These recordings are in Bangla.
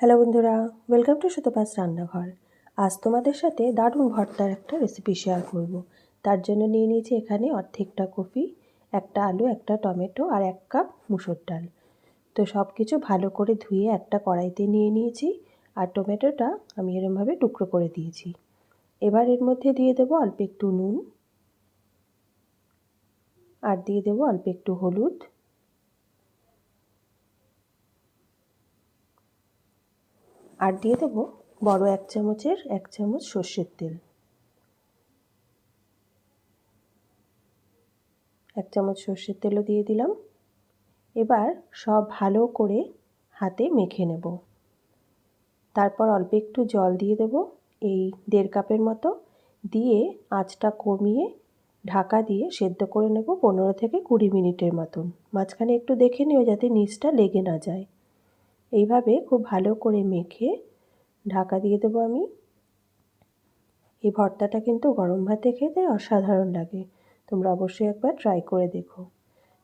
হ্যালো বন্ধুরা ওয়েলকাম টু সুতোপাস রান্নাঘর। আজ তোমাদের সাথে দারুণ ভর্তার একটা রেসিপি শেয়ার করব। তার জন্য নিয়ে নিয়েছি এখানে অর্ধেকটা কফি, একটা আলু, একটা টমেটো আর এক কাপ মুসুর ডাল। তো সব কিছু ভালো করে ধুয়ে একটা কড়াইতে নিয়ে নিয়েছি আর টমেটোটা আমি এরমভাবে টুকরো করে দিয়েছি। এবার এর মধ্যে দিয়ে দেবো অল্প একটু নুন আর দিয়ে দেবো অল্প একটু হলুদ আর দিয়ে দেবো বড় এক চামচের এক চামচ সর্ষের তেল। এক চামচ সর্ষের তেলও দিয়ে দিলাম। এবার সব ভালো করে হাতে মেখে নেব। তারপর অল্প একটু জল দিয়ে দেব এই দেড় কাপের মতো। দিয়ে আঁচটা কমিয়ে ঢাকা দিয়ে সেদ্ধ করে নেব পনেরো থেকে কুড়ি মিনিটের মতন। মাঝখানে একটু দেখে নিও যাতে নিচটা লেগে না যায়। এইভাবে খুব ভালো করে মেখে ঢাকা দিয়ে দেবো আমি। এই ভর্তাটা কিন্তু গরম ভাতে খেতে অসাধারণ লাগে। তোমরা অবশ্যই একবার ট্রাই করে দেখো।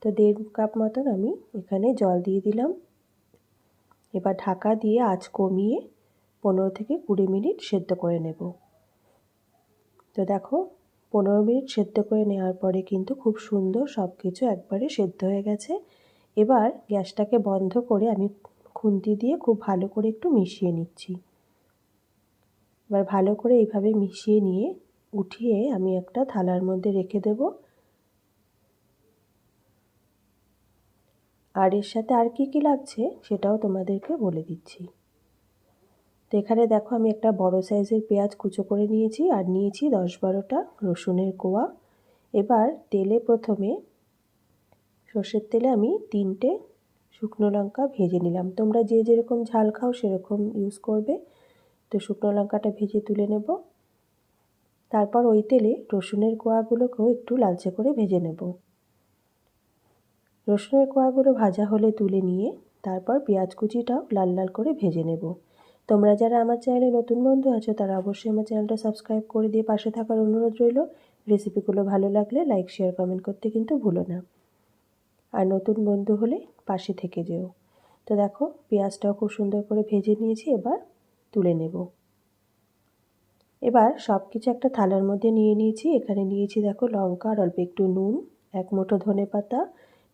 তো দেড় কাপ মতন আমি এখানে জল দিয়ে দিলাম। এবার ঢাকা দিয়ে আঁচ কমিয়ে পনেরো থেকে কুড়ি মিনিট সেদ্ধ করে নেব। তো দেখো, পনেরো মিনিট সেদ্ধ করে নেওয়ার পরে কিন্তু খুব সুন্দর সব কিছু একবারে সেদ্ধ হয়ে গেছে। এবার গ্যাসটাকে বন্ধ করে আমি খুন্তি দিয়ে খুব ভালো করে একটু মিশিয়ে নিচ্ছি। এবার ভালো করে এইভাবে মিশিয়ে নিয়ে উঠিয়ে আমি একটা থালার মধ্যে রেখে দেব। আর এর সাথে আর কি কি লাগছে সেটাও তোমাদেরকে বলে দিচ্ছি। তো এখানে দেখো আমি একটা বড় সাইজের পেঁয়াজ কুচো করে নিয়েছি আর নিয়েছি দশ বারোটা রসুনের কোয়া। এবার তেলে প্রথমে সর্ষের তেলে আমি তিনটে শুকনো লঙ্কা ভেজে নিলাম। তোমরা যে যেরকম ঝাল খাও সেরকম ইউজ করবে। তো শুকনো লঙ্কাটা ভেজে তুলে নেব। তারপর ওই তেলে রসুনের কোয়াগুলোকেও একটু লালচে করে ভেজে নেব। রসুনের কোয়াগুলো ভাজা হলে তুলে নিয়ে তারপর পেঁয়াজ কুচিটাও লাল লাল করে ভেজে নেব। তোমরা যারা আমার চ্যানেলে নতুন বন্ধু আছো, তারা অবশ্যই আমার চ্যানেলটা সাবস্ক্রাইব করে দিয়ে পাশে থাকার অনুরোধ রইল। রেসিপিগুলো ভালো লাগলে লাইক শেয়ার কমেন্ট করতে কিন্তু ভুলো না। আর নতুন বন্ধু হলে পাশে থেকে যেও। তো দেখো, পেঁয়াজটাও খুব সুন্দর করে ভেজে নিয়েছি, এবার তুলে নেব। এবার সব কিছু একটা থালার মধ্যে নিয়ে নিয়েছি। এখানে নিয়েছি দেখো লঙ্কা আর অল্প একটু নুন, এক মুঠো ধনে পাতা,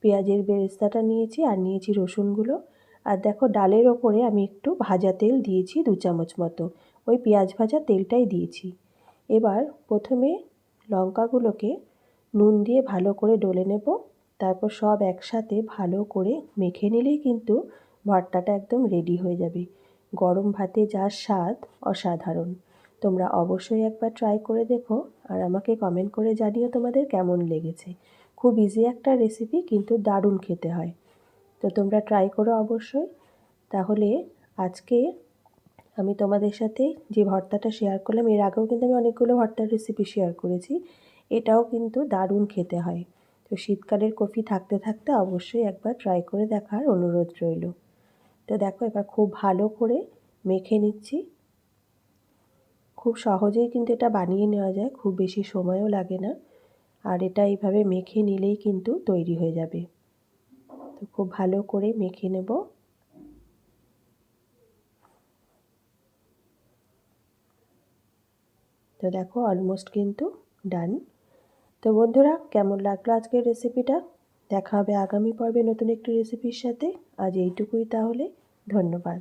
পেঁয়াজের বেরেস্তাটা নিয়েছি আর নিয়েছি রসুনগুলো। আর দেখো ডালের ওপরে আমি একটু ভাজা তেল দিয়েছি দু চামচ মতো। ওই পেঁয়াজ ভাজা তেলটাই দিয়েছি। এবার প্রথমে লঙ্কাগুলোকে নুন দিয়ে ভালো করে ডলে নেব। তারপর সব একসাথে ভালো করে মেখে নিলেই কিন্তু ভর্তাটা একদম রেডি হয়ে যাবে। গরম ভাতে যা স্বাদ অসাধারণ। তোমরা অবশ্যই একবার ট্রাই করে দেখো আর আমাকে কমেন্ট করে জানিও তোমাদের কেমন লেগেছে। খুব ইজি একটা রেসিপি কিন্তু দারুণ খেতে হয়। তো তোমরা ট্রাই করো অবশ্যই। তাহলে আজকে আমি তোমাদের সাথে যে ভর্তাটা শেয়ার করলাম, এর আগেও কিন্তু আমি অনেকগুলো ভর্তার রেসিপি শেয়ার করেছি। এটাও কিন্তু দারুণ খেতে হয়। তো শীতকালের কফি থাকতে থাকতে অবশ্যই একবার ট্রাই করে দেখার অনুরোধ রইল। তো দেখো এবার খুব ভালো করে মেখে নিচ্ছি। খুব সহজেই কিন্তু এটা বানিয়ে নেওয়া যায়, খুব বেশি সময়ও লাগে না। আর এটা এইভাবে মেখে নিলেই কিন্তু তৈরি হয়ে যাবে। তো খুব ভালো করে মেখে নেব। তো দেখো অলমোস্ট কিন্তু ডান তো বন্ধুরা, কেমন লাগল আজকের রেসিপিটা দেখা হবে আগামী পর্বে নতুন একটি রেসিপির সাথে। আজ এইটুকুই তাহলে। ধন্যবাদ।